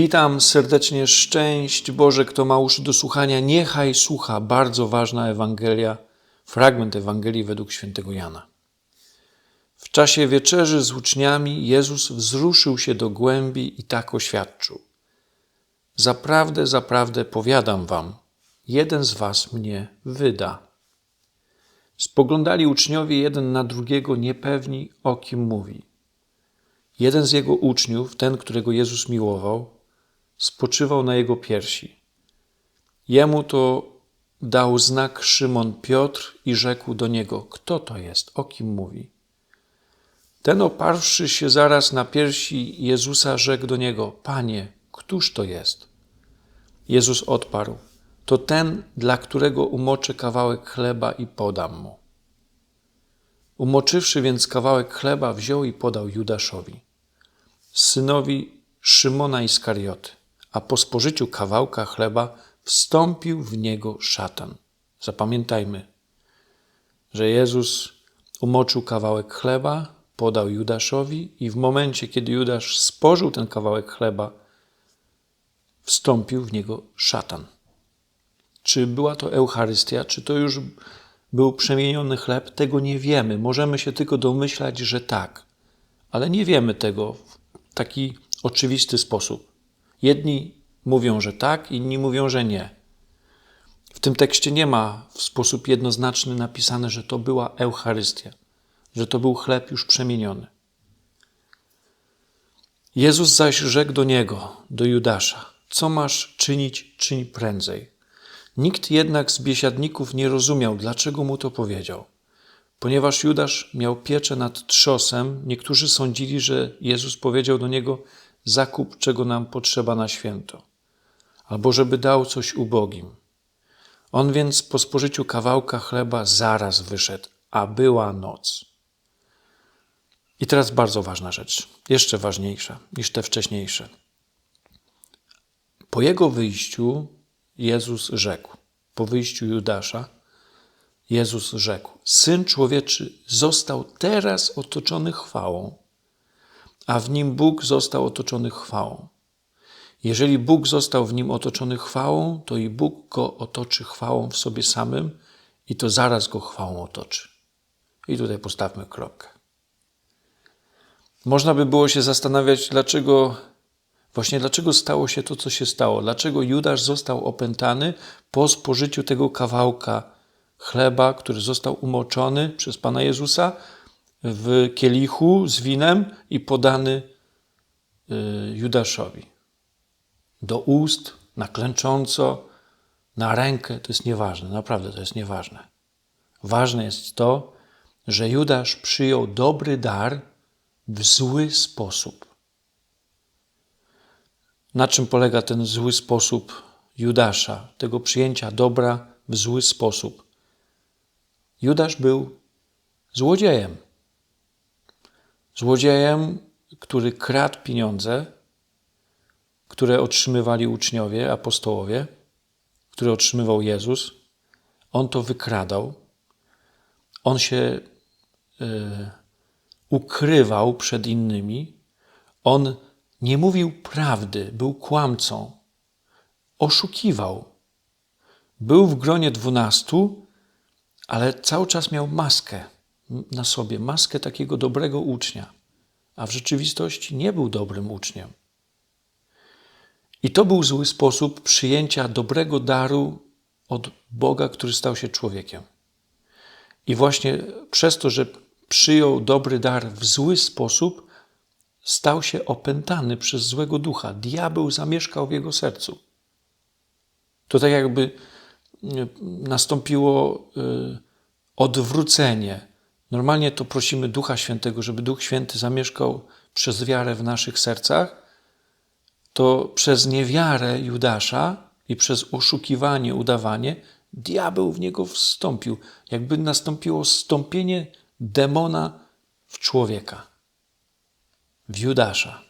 Witam serdecznie, szczęść Boże, kto ma uszy do słuchania, niechaj słucha. Bardzo ważna Ewangelia, fragment Ewangelii według świętego Jana. W czasie wieczerzy z uczniami Jezus wzruszył się do głębi i tak oświadczył. Zaprawdę, zaprawdę powiadam wam, jeden z was mnie wyda. Spoglądali uczniowie jeden na drugiego, niepewni o kim mówi. Jeden z jego uczniów, ten, którego Jezus miłował, spoczywał na jego piersi. Jemu to dał znak Szymon Piotr i rzekł do niego: Kto to jest? O kim mówi? Ten oparłszy się zaraz na piersi Jezusa, rzekł do niego: Panie, któż to jest? Jezus odparł: To ten, dla którego umoczę kawałek chleba i podam mu. Umoczywszy więc kawałek chleba, wziął i podał Judaszowi, synowi Szymona Iskarioty, a po spożyciu kawałka chleba wstąpił w niego szatan. Zapamiętajmy, że Jezus umoczył kawałek chleba, podał Judaszowi i w momencie, kiedy Judasz spożył ten kawałek chleba, wstąpił w niego szatan. Czy była to Eucharystia, czy to już był przemieniony chleb, tego nie wiemy. Możemy się tylko domyślać, że tak, ale nie wiemy tego w taki oczywisty sposób. Jedni mówią, że tak, inni mówią, że nie. W tym tekście nie ma w sposób jednoznaczny napisane, że to była Eucharystia, że to był chleb już przemieniony. Jezus zaś rzekł do niego, do Judasza: Co masz czynić, czyń prędzej. Nikt jednak z biesiadników nie rozumiał, dlaczego mu to powiedział. Ponieważ Judasz miał pieczę nad trzosem, niektórzy sądzili, że Jezus powiedział do niego: Zakup, czego nam potrzeba na święto, albo żeby dał coś ubogim. On więc po spożyciu kawałka chleba zaraz wyszedł, a była noc. I teraz bardzo ważna rzecz, jeszcze ważniejsza niż te wcześniejsze. Po jego wyjściu Jezus rzekł, po wyjściu Judasza, Jezus rzekł: Syn człowieczy został teraz otoczony chwałą, a w nim Bóg został otoczony chwałą. Jeżeli Bóg został w nim otoczony chwałą, to i Bóg go otoczy chwałą w sobie samym i to zaraz go chwałą otoczy. I tutaj postawmy kropkę. Można by było się zastanawiać, dlaczego Właśnie dlaczego stało się to, co się stało? Dlaczego Judasz został opętany po spożyciu tego kawałka chleba, który został umoczony przez Pana Jezusa w kielichu z winem i podany y, Judaszowi? Do ust, na klęcząco, na rękę, to jest nieważne, naprawdę to jest nieważne. Ważne jest to, że Judasz przyjął dobry dar w zły sposób. Na czym polega ten zły sposób Judasza, tego przyjęcia dobra w zły sposób? Judasz był złodziejem. Złodziejem, który kradł pieniądze, które otrzymywali uczniowie, apostołowie, które otrzymywał Jezus. On to wykradał. On się y, ukrywał przed innymi. On nie mówił prawdy, był kłamcą, oszukiwał. Był w gronie dwunastu, ale cały czas miał maskę na sobie, maskę takiego dobrego ucznia, a w rzeczywistości nie był dobrym uczniem. I to był zły sposób przyjęcia dobrego daru od Boga, który stał się człowiekiem. I właśnie przez to, że przyjął dobry dar w zły sposób, stał się opętany przez złego ducha. Diabeł zamieszkał w jego sercu. To tak jakby e, nastąpiło e, odwrócenie. Normalnie to prosimy Ducha Świętego, żeby Duch Święty zamieszkał przez wiarę w naszych sercach. To przez niewiarę Judasza i przez oszukiwanie, udawanie, diabeł w niego wstąpił. Jakby nastąpiło stąpienie demona w człowieka w Judasza.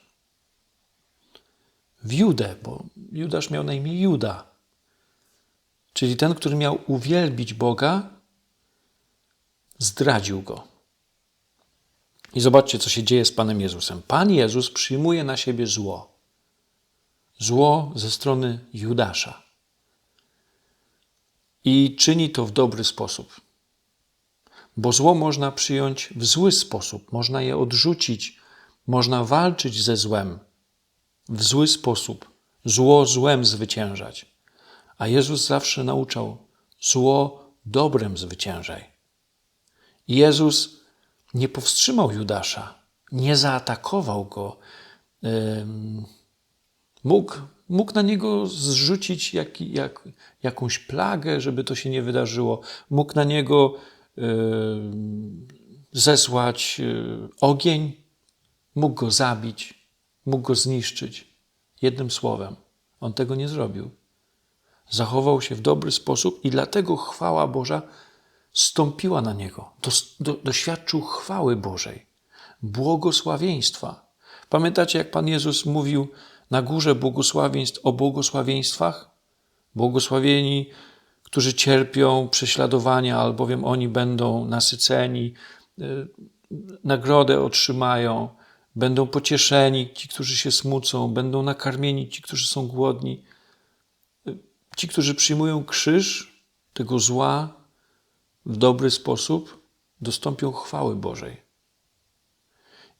W Judę, bo Judasz miał na imię Juda, czyli ten, który miał uwielbić Boga, zdradził go. I zobaczcie, co się dzieje z Panem Jezusem. Pan Jezus przyjmuje na siebie zło. Zło ze strony Judasza. I czyni to w dobry sposób. Bo zło można przyjąć w zły sposób, można je odrzucić, można walczyć ze złem w zły sposób, zło złem zwyciężać. A Jezus zawsze nauczał: zło dobrem zwyciężaj. Jezus nie powstrzymał Judasza, nie zaatakował go. Mógł, mógł na niego zrzucić jak, jak, jakąś plagę, żeby to się nie wydarzyło. Mógł na niego zesłać e, ogień, mógł go zabić, mógł go zniszczyć. Jednym słowem, on tego nie zrobił. Zachował się w dobry sposób i dlatego chwała Boża stąpiła na niego. Do, do, doświadczył chwały Bożej, błogosławieństwa. Pamiętacie, jak Pan Jezus mówił na górze błogosławieństw o błogosławieństwach? Błogosławieni, którzy cierpią prześladowania, albowiem oni będą nasyceni, y, nagrodę otrzymają, będą pocieszeni ci, którzy się smucą, będą nakarmieni ci, którzy są głodni. Y, ci, którzy przyjmują krzyż tego zła w dobry sposób, dostąpią chwały Bożej.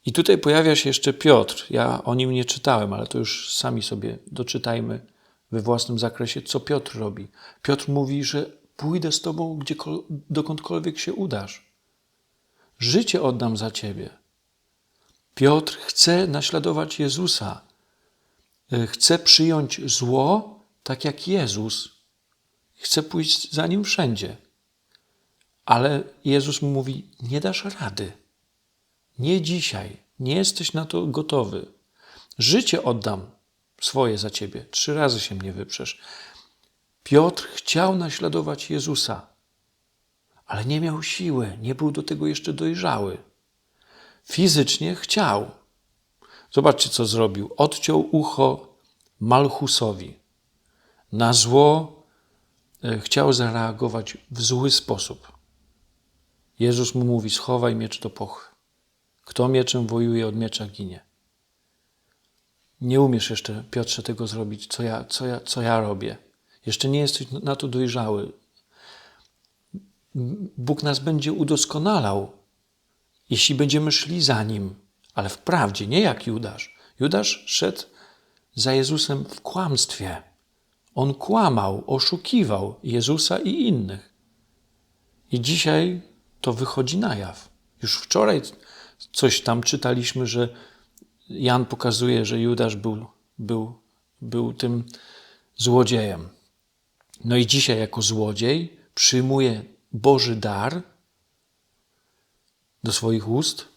I tutaj pojawia się jeszcze Piotr. Ja o nim nie czytałem, ale to już sami sobie doczytajmy we własnym zakresie, co Piotr robi. Piotr mówi, że pójdę z tobą dokądkolwiek się udasz. Życie oddam za ciebie. Piotr chce naśladować Jezusa. E, chce przyjąć zło tak jak Jezus. Chce pójść za nim wszędzie. Ale Jezus mu mówi: Nie dasz rady. Nie dzisiaj. Nie jesteś na to gotowy. Życie oddam swoje za ciebie. Trzy razy się mnie wyprzesz. Piotr chciał naśladować Jezusa, ale nie miał siły, nie był do tego jeszcze dojrzały. Fizycznie chciał. Zobaczcie, co zrobił. Odciął ucho Malchusowi. Na zło e, chciał zareagować w zły sposób. Jezus mu mówi: Schowaj miecz do pochy. Kto mieczem wojuje, od miecza ginie. Nie umiesz jeszcze, Piotrze, tego zrobić, co ja, co ja, co ja robię. Jeszcze nie jesteś na to dojrzały. Bóg nas będzie udoskonalał, jeśli będziemy szli za Nim, ale wprawdzie, nie jak Judasz. Judasz szedł za Jezusem w kłamstwie. On kłamał, oszukiwał Jezusa i innych. I dzisiaj to wychodzi na jaw. Już wczoraj coś tam czytaliśmy, że Jan pokazuje, że Judasz był, był, był tym złodziejem. No i dzisiaj, jako złodziej, przyjmuje Boży dar do swoich ust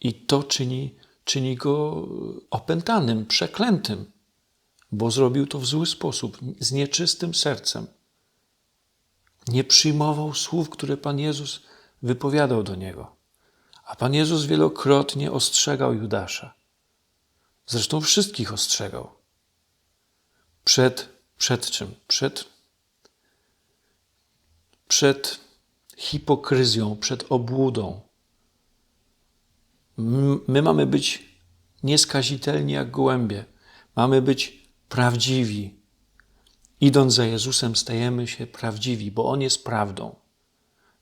i to czyni, czyni go opętanym, przeklętym, bo zrobił to w zły sposób, z nieczystym sercem. Nie przyjmował słów, które Pan Jezus wypowiadał do niego. A Pan Jezus wielokrotnie ostrzegał Judasza. Zresztą wszystkich ostrzegał. Przed, przed czym? Przed, przed hipokryzją, przed obłudą. My mamy być nieskazitelni jak gołębie. Mamy być prawdziwi. Idąc za Jezusem, stajemy się prawdziwi, bo On jest prawdą.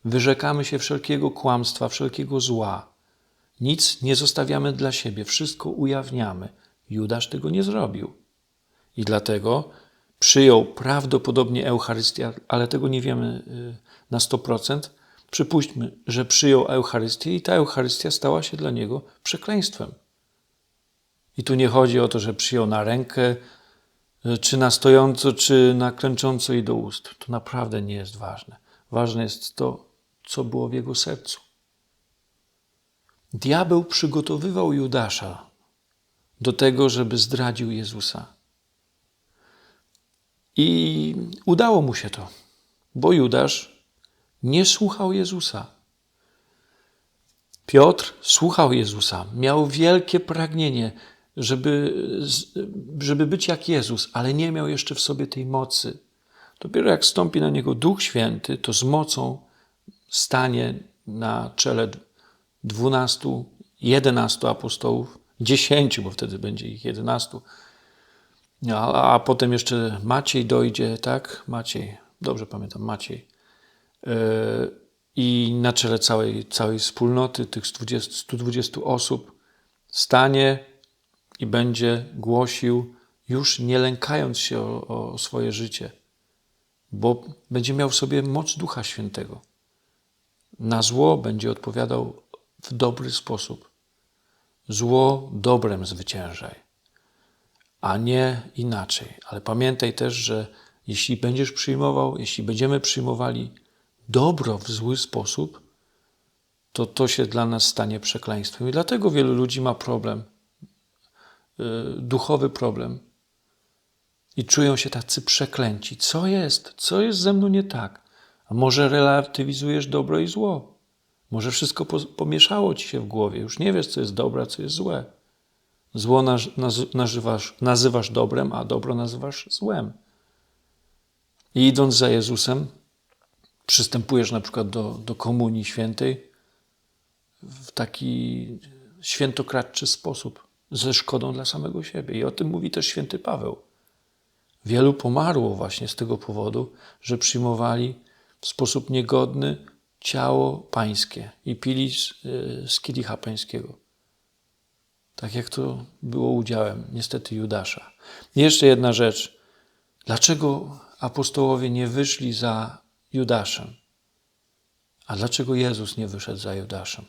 Wyrzekamy się wszelkiego kłamstwa, wszelkiego zła. Nic nie zostawiamy dla siebie, wszystko ujawniamy. Judasz tego nie zrobił. I dlatego przyjął prawdopodobnie Eucharystię, ale tego nie wiemy y, na 100%. Przypuśćmy, że przyjął Eucharystię i ta Eucharystia stała się dla niego przekleństwem. I tu nie chodzi o to, że przyjął na rękę, y, czy na stojąco, czy na klęcząco i do ust. To naprawdę nie jest ważne. Ważne jest to, co było w jego sercu. Diabeł przygotowywał Judasza do tego, żeby zdradził Jezusa. I udało mu się to, bo Judasz nie słuchał Jezusa. Piotr słuchał Jezusa, miał wielkie pragnienie, żeby, żeby być jak Jezus, ale nie miał jeszcze w sobie tej mocy. Dopiero jak stąpi na niego Duch Święty, to z mocą stanie na czele dwunastu, jedenastu apostołów, dziesięciu, bo wtedy będzie ich jedenastu, A, a potem jeszcze Maciej dojdzie, tak? Maciej, dobrze pamiętam, Maciej. Yy, I na czele całej, całej wspólnoty, tych 120, 120 osób, stanie i będzie głosił, już nie lękając się o, o swoje życie, bo będzie miał w sobie moc Ducha Świętego. Na zło będzie odpowiadał w dobry sposób. Zło dobrem zwyciężaj, a nie inaczej. Ale pamiętaj też, że jeśli będziesz przyjmował, jeśli będziemy przyjmowali dobro w zły sposób, to to się dla nas stanie przekleństwem. I dlatego wielu ludzi ma problem, yy, duchowy problem. I czują się tacy przeklęci. Co jest? Co jest ze mną nie tak? A może relatywizujesz dobro i zło? Może wszystko pomieszało ci się w głowie, już nie wiesz, co jest dobre, a co jest złe. Zło nazywasz, nazywasz dobrem, a dobro nazywasz złem. I idąc za Jezusem, przystępujesz na przykład do, do komunii świętej w taki świętokradczy sposób, ze szkodą dla samego siebie. I o tym mówi też święty Paweł. Wielu pomarło właśnie z tego powodu, że przyjmowali w sposób niegodny ciało pańskie i pili z, e, z kielicha pańskiego. Tak jak to było udziałem niestety Judasza. jeszcze jedna rzecz. Dlaczego apostołowie nie wyszli za Judaszem? A dlaczego Jezus nie wyszedł za Judaszem?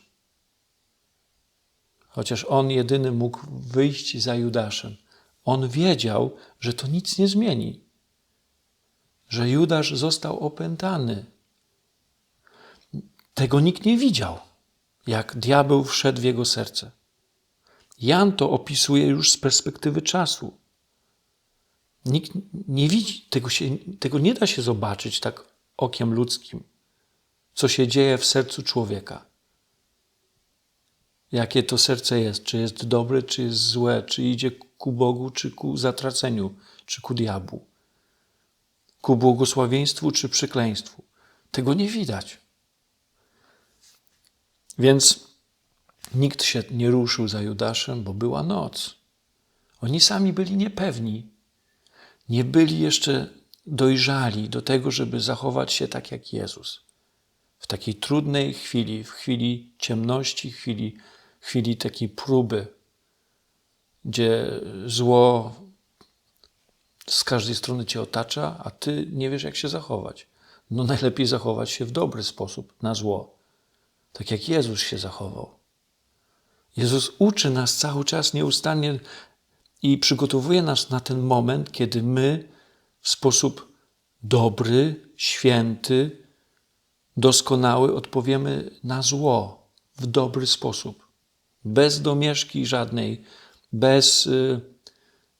Chociaż on jedyny mógł wyjść za Judaszem. On wiedział, że to nic nie zmieni, że Judasz został opętany. Tego nikt nie widział, jak diabeł wszedł w jego serce. Jan to opisuje już z perspektywy czasu. Nikt nie widzi, tego, się, tego nie da się zobaczyć tak okiem ludzkim, co się dzieje w sercu człowieka. Jakie to serce jest, czy jest dobre, czy jest złe, czy idzie ku Bogu, czy ku zatraceniu, czy ku diabłu, ku błogosławieństwu, czy przekleństwu. Tego nie widać. Więc nikt się nie ruszył za Judaszem, bo była noc. Oni sami byli niepewni. Nie byli jeszcze dojrzali do tego, żeby zachować się tak jak Jezus. W takiej trudnej chwili, w chwili ciemności, chwili, chwili takiej próby, gdzie zło z każdej strony cię otacza, a ty nie wiesz, jak się zachować. No najlepiej zachować się w dobry sposób na zło, tak jak Jezus się zachował. Jezus uczy nas cały czas nieustannie i przygotowuje nas na ten moment, kiedy my w sposób dobry, święty, doskonały odpowiemy na zło w dobry sposób, bez domieszki żadnej, bez, y,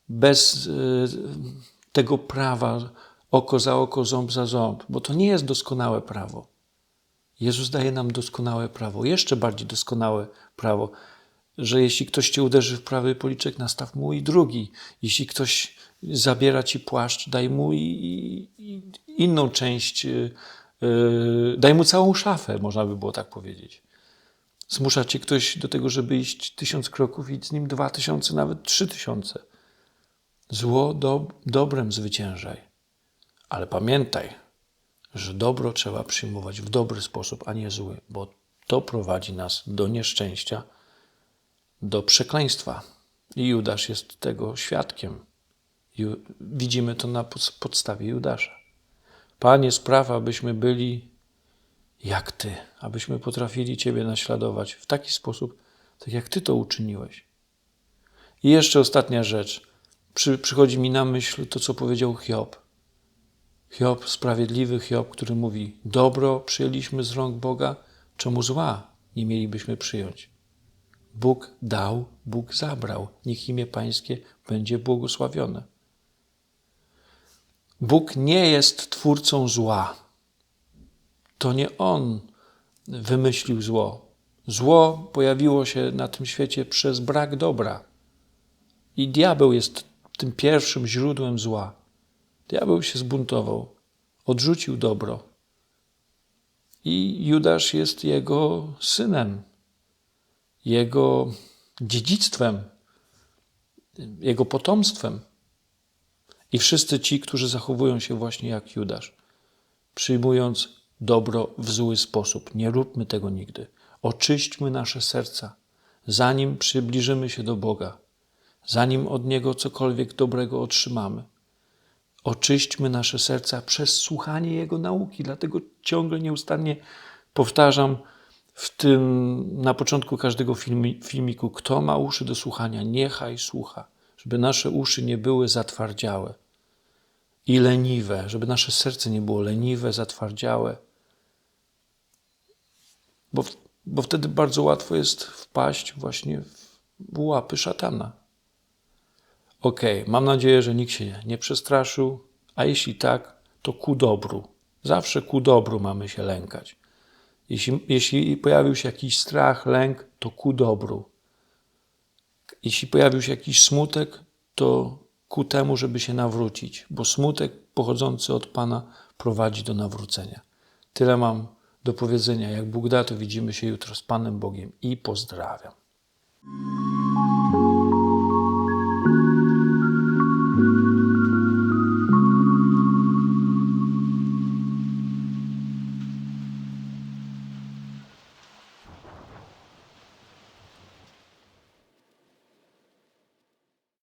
bez y, tego prawa oko za oko, ząb za ząb, bo to nie jest doskonałe prawo. Jezus daje nam doskonałe prawo, jeszcze bardziej doskonałe prawo, że jeśli ktoś cię uderzy w prawy policzek, nastaw mu i drugi. Jeśli ktoś zabiera ci płaszcz, daj mu i, i inną część, yy, daj mu całą szafę, można by było tak powiedzieć. Zmusza cię ktoś do tego, żeby iść tysiąc kroków i z nim dwa tysiące, nawet trzy tysiące. Zło do, dobrem zwyciężaj. Ale pamiętaj, że dobro trzeba przyjmować w dobry sposób, a nie zły, bo to prowadzi nas do nieszczęścia, do przekleństwa. I Judasz jest tego świadkiem. Widzimy to na podstawie Judasza. Panie, sprawa, abyśmy byli jak Ty, abyśmy potrafili Ciebie naśladować w taki sposób, tak jak Ty to uczyniłeś. I jeszcze ostatnia rzecz. Przy, przychodzi mi na myśl to, co powiedział Hiob. Hiob, sprawiedliwy Hiob, który mówi: Dobro przyjęliśmy z rąk Boga, czemu zła nie mielibyśmy przyjąć? Bóg dał, Bóg zabrał. Niech imię Pańskie będzie błogosławione. Bóg nie jest twórcą zła. To nie On wymyślił zło. Zło pojawiło się na tym świecie przez brak dobra. I diabeł jest tym pierwszym źródłem zła. Diabeł się zbuntował, odrzucił dobro. I Judasz jest jego synem, jego dziedzictwem, jego potomstwem. I wszyscy ci, którzy zachowują się właśnie jak Judasz, przyjmując dobro w zły sposób. Nie róbmy tego nigdy. Oczyśćmy nasze serca, zanim przybliżymy się do Boga, zanim od Niego cokolwiek dobrego otrzymamy. Oczyśćmy nasze serca przez słuchanie Jego nauki. Dlatego ciągle nieustannie powtarzam w tym na początku każdego filmi, filmiku: kto ma uszy do słuchania, niechaj słucha, żeby nasze uszy nie były zatwardziałe i leniwe, żeby nasze serce nie było leniwe, zatwardziałe, bo, bo wtedy bardzo łatwo jest wpaść właśnie w łapy szatana. Okej, mam nadzieję, że nikt się nie przestraszył, a jeśli tak, to ku dobru. Zawsze ku dobru mamy się lękać. Jeśli, jeśli pojawił się jakiś strach, lęk, to ku dobru. Jeśli pojawił się jakiś smutek, to ku temu, żeby się nawrócić, bo smutek pochodzący od Pana prowadzi do nawrócenia. Tyle mam do powiedzenia. Jak Bóg da, to widzimy się jutro z Panem Bogiem i pozdrawiam.